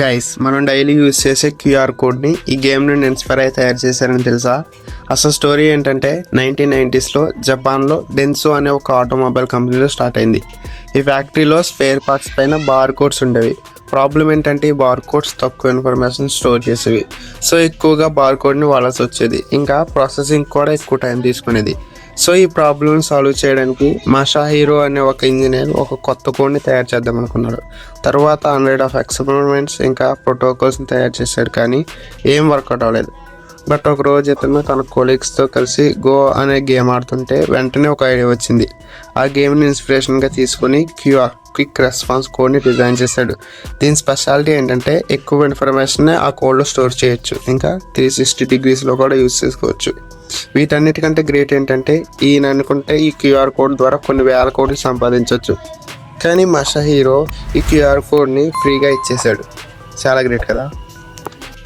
Guys మనం daily use చేసే QR కోడ్ని ఈ గేమ్ నుండి ఇన్స్పైర్ అయి తయారు చేశారని తెలుసా? అసలు స్టోరీ ఏంటంటే నైన్టీన్ నైంటీస్లో జపాన్లో డెన్సో అనే ఒక ఆటోమొబైల్ కంపెనీలో స్టార్ట్ అయింది. ఈ ఫ్యాక్టరీలో స్పేర్ పార్ట్స్ పైన బార్ కోడ్స్ ఉండేవి. ప్రాబ్లం ఏంటంటే ఈ బార్ కోడ్స్ తక్కువ ఇన్ఫర్మేషన్ స్టోర్ చేసేవి. సో ఎక్కువగా బార్ కోడ్ని వాడాల్సి వచ్చేది. ఇంకా ప్రాసెసింగ్ కూడా ఎక్కువ టైం తీసుకునేది. సో ఈ ప్రాబ్లమ్ సాల్వ్ చేయడానికి మాషా హీరో అనే ఒక ఇంజనీర్ ఒక కొత్త కోడ్ని తయారు చేద్దాం అనుకున్నాడు తర్వాత హండ్రెడ్ ఆఫ్ ఎక్స్పెరిమెంట్స్ ఇంకా ప్రోటోకాల్స్ని తయారు చేశాడు కానీ ఏం వర్కౌట్ అవ్వలేదు. బట్ ఒక రోజు ఇతను తన కొలీగ్స్తో కలిసి గో అనే గేమ్ ఆడుతుంటే వెంటనే ఒక ఐడియా వచ్చింది. ఆ గేమ్ని ఇన్స్పిరేషన్గా తీసుకొని క్యూఆర్ క్విక్ రెస్పాన్స్ కోడ్ని డిజైన్ చేశాడు. దీని స్పెషాలిటీ ఏంటంటే ఎక్కువ ఇన్ఫర్మేషన్ ఆ కోడ్లో స్టోర్ చేయొచ్చు. ఇంకా త్రీ సిక్స్టీ డిగ్రీస్లో కూడా యూస్ చేసుకోవచ్చు. వీటన్నిటికంటే గ్రేట్ ఏంటంటే ఈయన అనుకుంటే ఈ క్యూఆర్ కోడ్ ద్వారా కొన్ని వేల కోట్లు సంపాదించవచ్చు కానీ మషా హీరో ఈ క్యూఆర్ కోడ్ని ఫ్రీగా ఇచ్చేశాడు. చాలా గ్రేట్ కదా?